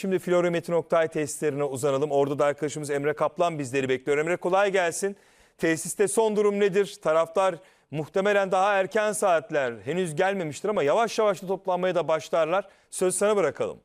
Şimdi Florya Metin Oktay tesislerine uzanalım. Orada da arkadaşımız Emre Kaplan bizleri bekliyor. Emre kolay gelsin. Tesiste son durum nedir? Taraftar muhtemelen daha erken saatler henüz gelmemiştir ama yavaş yavaş da toplanmaya da başlarlar. Söz sana bırakalım.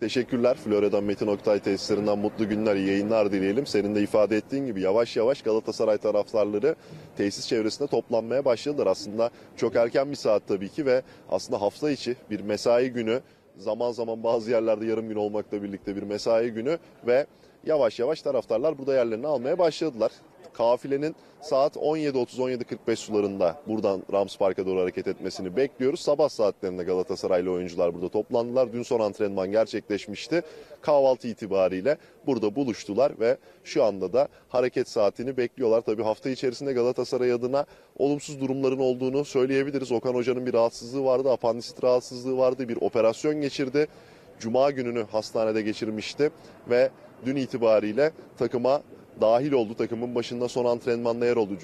Teşekkürler. Florya'dan Metin Oktay tesislerinden mutlu günler, iyi yayınlar dileyelim. Senin de ifade ettiğin gibi yavaş yavaş Galatasaray taraftarları tesis çevresinde toplanmaya başladılar. Aslında çok erken bir saat tabii ki ve aslında hafta içi bir mesai günü, zaman zaman bazı yerlerde yarım gün olmakla birlikte bir mesai günü ve yavaş yavaş taraftarlar burada yerlerini almaya başladılar. Kafilenin saat 17.30-17.45 sularında buradan Rams Park'a doğru hareket etmesini bekliyoruz. Sabah saatlerinde Galatasaraylı oyuncular burada toplandılar. Dün son antrenman gerçekleşmişti. Kahvaltı itibariyle burada buluştular ve şu anda da hareket saatini bekliyorlar. Tabii hafta içerisinde Galatasaray adına olumsuz durumların olduğunu söyleyebiliriz. Okan Hoca'nın bir rahatsızlığı vardı, apandisit rahatsızlığı vardı, bir operasyon geçirdi. Cuma gününü hastanede geçirmişti ve dün itibariyle takıma dahil oldu. Takımın başında son antrenmanda yer, oldu,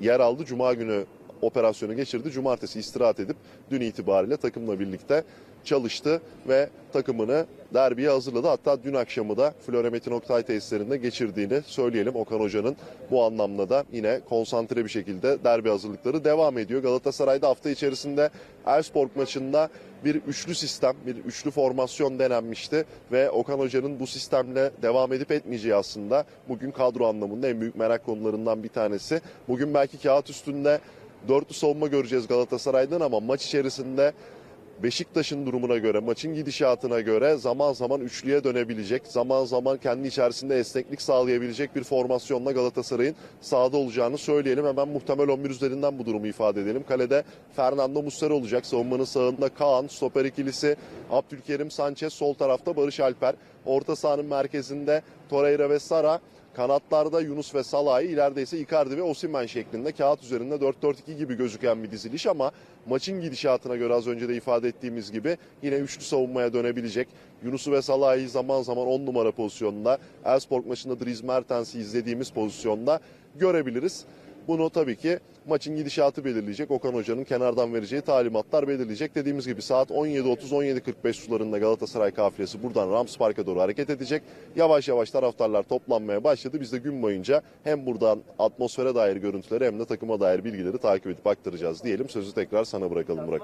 yer aldı. Cuma günü operasyonu geçirdi. Cumartesi istirahat edip dün itibariyle takımla birlikte çalıştı ve takımını derbiye hazırladı. Hatta dün akşamı da Florya Metin Oktay tesislerinde geçirdiğini söyleyelim. Okan Hoca'nın bu anlamda da yine konsantre bir şekilde derbi hazırlıkları devam ediyor. Galatasaray'da hafta içerisinde Elfsborg maçında bir üçlü sistem, bir üçlü formasyon denenmişti ve Okan Hoca'nın bu sistemle devam edip etmeyeceği aslında bugün kadro anlamında en büyük merak konularından bir tanesi. Bugün belki kağıt üstünde dörtlü savunma göreceğiz Galatasaray'dan ama maç içerisinde Beşiktaş'ın durumuna göre, maçın gidişatına göre zaman zaman üçlüye dönebilecek, zaman zaman kendi içerisinde esneklik sağlayabilecek bir formasyonla Galatasaray'ın sahada olacağını söyleyelim. Hemen muhtemel 11 üzerinden bu durumu ifade edelim. Kalede Fernando Muslera olacak. Savunmanın sağında Kaan, stoper ikilisi Abdülkerim Sanchez, sol tarafta Barış Alper. Orta sahanın merkezinde Torreira ve Sara. Kanatlarda Yunus ve Salah'ı ileride ise Icardi ve Osimhen şeklinde kağıt üzerinde 4-4-2 gibi gözüken bir diziliş ama maçın gidişatına göre az önce de ifade ettiğimiz gibi yine üçlü savunmaya dönebilecek. Yunus'u ve Salah'ı zaman zaman 10 numara pozisyonda, Elfsborg maçında Dries Mertens'i izlediğimiz pozisyonda görebiliriz. Bunu tabii ki maçın gidişatı belirleyecek. Okan Hoca'nın kenardan vereceği talimatlar belirleyecek. Dediğimiz gibi saat 17.30-17.45 sularında Galatasaray kafilesi buradan Rams Park'a doğru hareket edecek. Yavaş yavaş taraftarlar toplanmaya başladı. Biz de gün boyunca hem buradan atmosfere dair görüntüleri hem de takıma dair bilgileri takip edip aktaracağız diyelim. Sözü tekrar sana bırakalım Burak.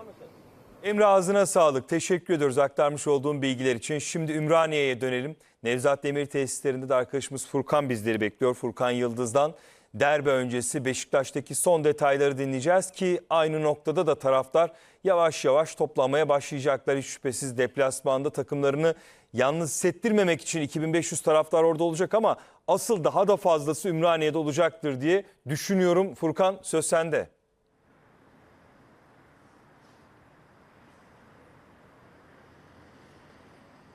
Emre ağzına sağlık. Teşekkür ediyoruz aktarmış olduğum bilgiler için. Şimdi Ümraniye'ye dönelim. Nevzat Demir tesislerinde de arkadaşımız Furkan bizleri bekliyor. Furkan Yıldız'dan derbi öncesi Beşiktaş'taki son detayları dinleyeceğiz ki aynı noktada da taraftar yavaş yavaş toplamaya başlayacaklar. Hiç şüphesiz deplasmanda takımlarını yalnız hissettirmemek için 2500 taraftar orada olacak ama asıl daha da fazlası Ümraniye'de olacaktır diye düşünüyorum. Furkan söz sende.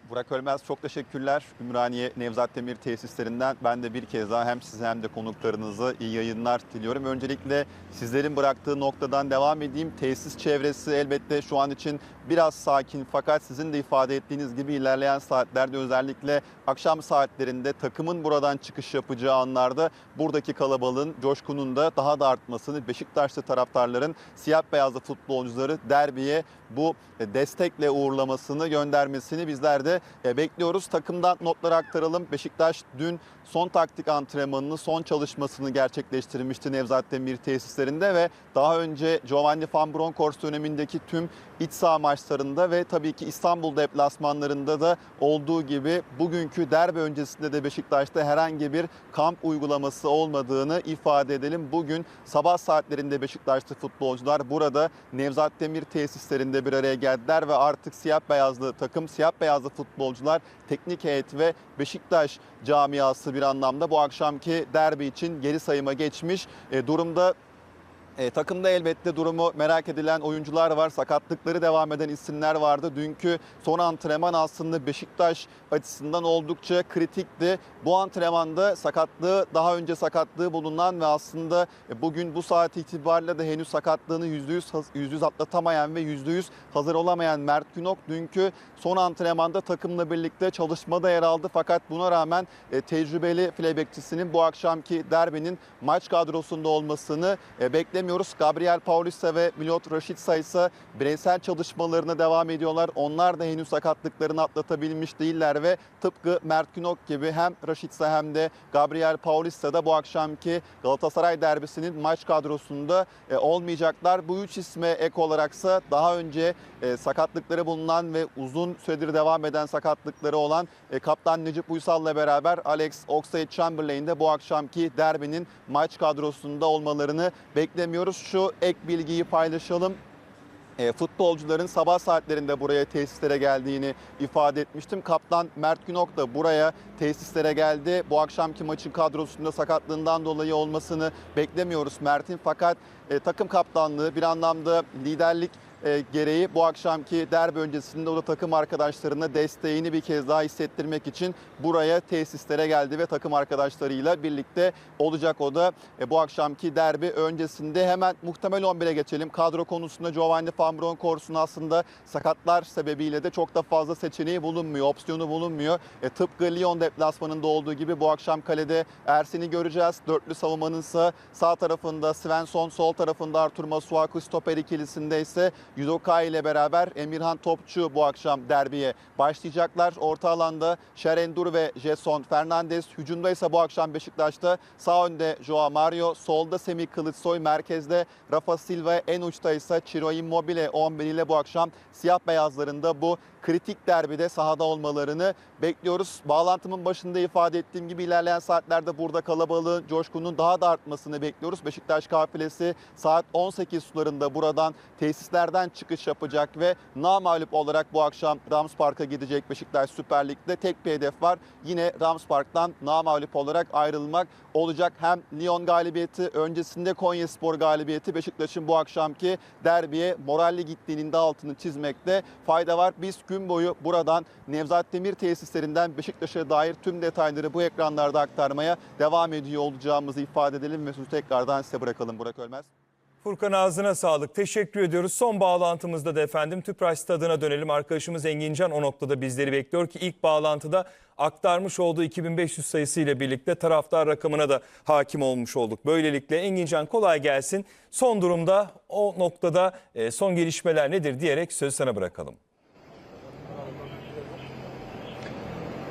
Burak Ölmez çok teşekkürler. Ümraniye Nevzat Demir tesislerinden ben de bir kez daha hem size hem de konuklarınıza iyi yayınlar diliyorum. Öncelikle sizlerin bıraktığı noktadan devam edeyim. Tesis çevresi elbette şu an için biraz sakin fakat sizin de ifade ettiğiniz gibi ilerleyen saatlerde özellikle akşam saatlerinde takımın buradan çıkış yapacağı anlarda buradaki kalabalığın, coşkunun da daha da artmasını, Beşiktaşlı taraftarların siyah beyazlı futbolcuları derbiye bu destekle uğurlamasını göndermesini bizler de bekliyoruz. Takımdan notları aktaralım. Beşiktaş dün son taktik antrenmanını, son çalışmasını gerçekleştirmişti Nevzat Demir tesislerinde ve daha önce Giovanni Van Bronckhorst dönemindeki tüm iç saha maçlarında ve tabii ki İstanbul deplasmanlarında da olduğu gibi bugünkü derbi öncesinde de Beşiktaş'ta herhangi bir kamp uygulaması olmadığını ifade edelim. Bugün sabah saatlerinde Beşiktaşlı futbolcular burada Nevzat Demir tesislerinde bir araya geldiler ve artık siyah beyazlı takım, siyah beyazlı futbolcular, teknik heyet ve Beşiktaş camiası bir anlamda bu akşamki derbi için geri sayıma geçmiş e, durumda. E, takımda elbette durumu merak edilen oyuncular var. Sakatlıkları devam eden isimler vardı. Dünkü son antrenman aslında Beşiktaş açısından oldukça kritikti. Bu antrenmanda sakatlığı, daha önce sakatlığı bulunan ve aslında e, bugün bu saat itibariyle de henüz sakatlığını %100, haz- %100 atlatamayan ve %100 hazır olamayan Mert Günok dünkü son antrenmanda takımla birlikte çalışmada yer aldı. Fakat buna rağmen e, tecrübeli fleybekçisinin bu akşamki derbinin maç kadrosunda olmasını e, beklemiyoruz. Gabriel Paulista ve Milot Rashica ise bireysel çalışmalarına devam ediyorlar. Onlar da henüz sakatlıklarını atlatabilmiş değiller ve tıpkı Mert Günok gibi hem Rashica hem de Gabriel Paulista da bu akşamki Galatasaray derbisinin maç kadrosunda e, olmayacaklar. Bu üç isme ek olaraksa daha önce e, sakatlıkları bulunan ve uzun süredir devam eden sakatlıkları olan e, kaptan Necip Uysal'la beraber Alex Oxlade-Chamberlain de bu akşamki derbinin maç kadrosunda olmalarını beklemiyoruz. Şu ek bilgiyi paylaşalım. E, futbolcuların sabah saatlerinde buraya tesislere geldiğini ifade etmiştim. Kaptan Mert Günok da buraya tesislere geldi. Bu akşamki maçın kadrosunda sakatlığından dolayı olmasını beklemiyoruz Mert'in. Fakat e, takım kaptanlığı bir anlamda liderlik e, gereği bu akşamki derbi öncesinde o da takım arkadaşlarına desteğini bir kez daha hissettirmek için buraya tesislere geldi ve takım arkadaşlarıyla birlikte olacak o da e, bu akşamki derbi öncesinde hemen muhtemel 11'e geçelim. Kadro konusunda Giovanni Van Bronckhorst'un aslında sakatlar sebebiyle de çok da fazla seçeneği bulunmuyor, opsiyonu bulunmuyor. E, tıpkı Lyon deplasmanında olduğu gibi bu akşam kalede Ersin'i göreceğiz. Dörtlü savunmanın ise sağ tarafında Svensson, sol tarafında Artur Masuaku stoper ikilisinde ise Yudokai ile beraber Emirhan Topçu bu akşam derbiye başlayacaklar. Orta alanda Şerendur ve Jason Fernandez. Hücumda ise bu akşam Beşiktaş'ta sağ önde Joao Mario, solda Semih Kılıçsoy, merkezde Rafa Silva, en uçta ise Ciro Immobile 11 ile bu akşam siyah beyazlarında bu kritik derbide sahada olmalarını bekliyoruz. Bağlantımın başında ifade ettiğim gibi ilerleyen saatlerde burada kalabalığın, coşkunun daha da artmasını bekliyoruz. Beşiktaş kafilesi saat 18 sularında buradan tesislerden çıkış yapacak ve namağlup olarak bu akşam Rams Park'a gidecek Beşiktaş Süper Lig'de tek bir hedef var. Yine Rams Park'tan namağlup olarak ayrılmak olacak. Hem Lyon galibiyeti öncesinde Konyaspor galibiyeti Beşiktaş'ın bu akşamki derbiye moralli gittiğinin de altını çizmekte fayda var. Biz gün boyu buradan Nevzat Demir tesislerinden Beşiktaş'a dair tüm detayları bu ekranlarda aktarmaya devam ediyor olacağımızı ifade edelim ve sözü tekrardan size bırakalım Burak Ölmez. Furkan ağzına sağlık. Teşekkür ediyoruz. Son bağlantımızda da efendim Tüpraş stadına dönelim. Arkadaşımız Engincan o noktada bizleri bekliyor ki ilk bağlantıda aktarmış olduğu 2500 sayısı ile birlikte taraftar rakamına da hakim olmuş olduk. Böylelikle Engincan kolay gelsin. Son durumda o noktada e, son gelişmeler nedir diyerek sözü sana bırakalım.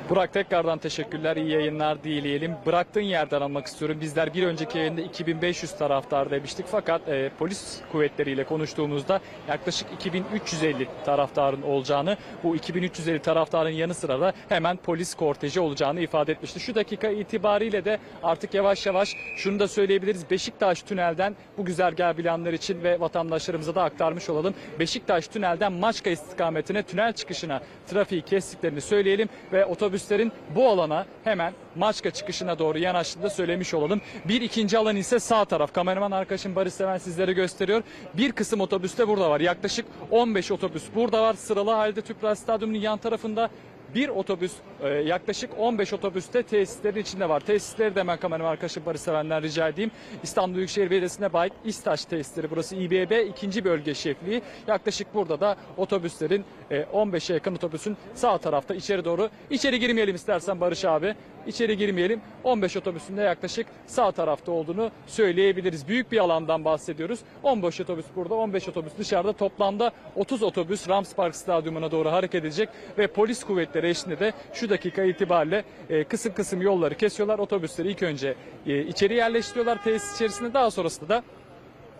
Burak tekrardan teşekkürler, iyi yayınlar dileyelim. Bıraktığın yerden almak istiyorum. Bizler bir önceki yayında 2500 taraftar demiştik fakat e, polis kuvvetleriyle konuştuğumuzda yaklaşık 2350 taraftarın olacağını, bu 2350 taraftarın yanı sıra da hemen polis korteji olacağını ifade etmişti. Şu dakika itibariyle de artık yavaş yavaş şunu da söyleyebiliriz. Beşiktaş tünelden bu güzergah bilenler için ve vatandaşlarımıza da aktarmış olalım. Beşiktaş tünelden Maçka istikametine tünel çıkışına trafiği kestiklerini söyleyelim ve otobüslerin bu alana hemen Maçka çıkışına doğru yanaştığını da söylemiş olalım. Bir ikinci alan ise sağ taraf. Kameraman arkadaşım Barış Seven sizlere gösteriyor. Bir kısım otobüs de burada var. Yaklaşık 15 otobüs burada var. Sıralı halde Tüpraş Stadyumu'nun yan tarafında bir otobüs e, yaklaşık 15 otobüste tesislerin içinde var. Tesisleri de hemen kameraman arkadaşım Barış Seven'den rica edeyim. İstanbul Büyükşehir Belediyesi'ne bağlı İstaş tesisleri burası İBB ikinci bölge şefliği. Yaklaşık burada da otobüslerin e, 15'e yakın otobüsün sağ tarafta içeri doğru. İçeri girmeyelim istersen Barış abi. İçeri girmeyelim. 15 otobüsün de yaklaşık sağ tarafta olduğunu söyleyebiliriz. Büyük bir alandan bahsediyoruz. 15 otobüs burada, 15 otobüs dışarıda. Toplamda 30 otobüs Rams Park Stadyumuna doğru hareket edecek ve polis kuvvetleri eşliğinde de şu dakika itibariyle e, kısım kısım yolları kesiyorlar. Otobüsleri ilk önce e, içeri yerleştiriyorlar tesis içerisinde. Daha sonrasında da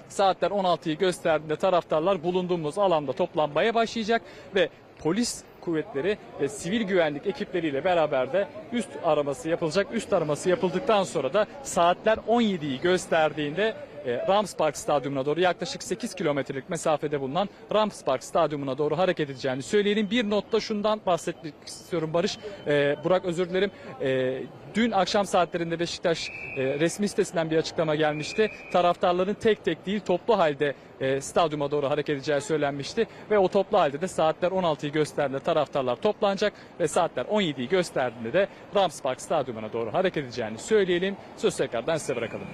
saatler 16'yı gösterdiğinde taraftarlar bulunduğumuz alanda toplanmaya başlayacak ve polis kuvvetleri ve sivil güvenlik ekipleriyle beraber de üst araması yapılacak. Üst araması yapıldıktan sonra da saatler 17'yi gösterdiğinde e, Rams Park Stadyumuna doğru yaklaşık 8 kilometrelik mesafede bulunan Rams Park Stadyumuna doğru hareket edeceğini söyleyelim. Bir notta şundan bahsetmek istiyorum Barış. E, Burak özür dilerim. E, dün akşam saatlerinde Beşiktaş e, resmi sitesinden bir açıklama gelmişti. Taraftarların tek tek değil toplu halde e, stadyuma doğru hareket edeceği söylenmişti. Ve o toplu halde de saatler 16'yı gösterdiğinde taraftarlar toplanacak ve saatler 17'yi gösterdiğinde de Rams Park Stadyumuna doğru hareket edeceğini söyleyelim. Söz tekrardan size bırakalım.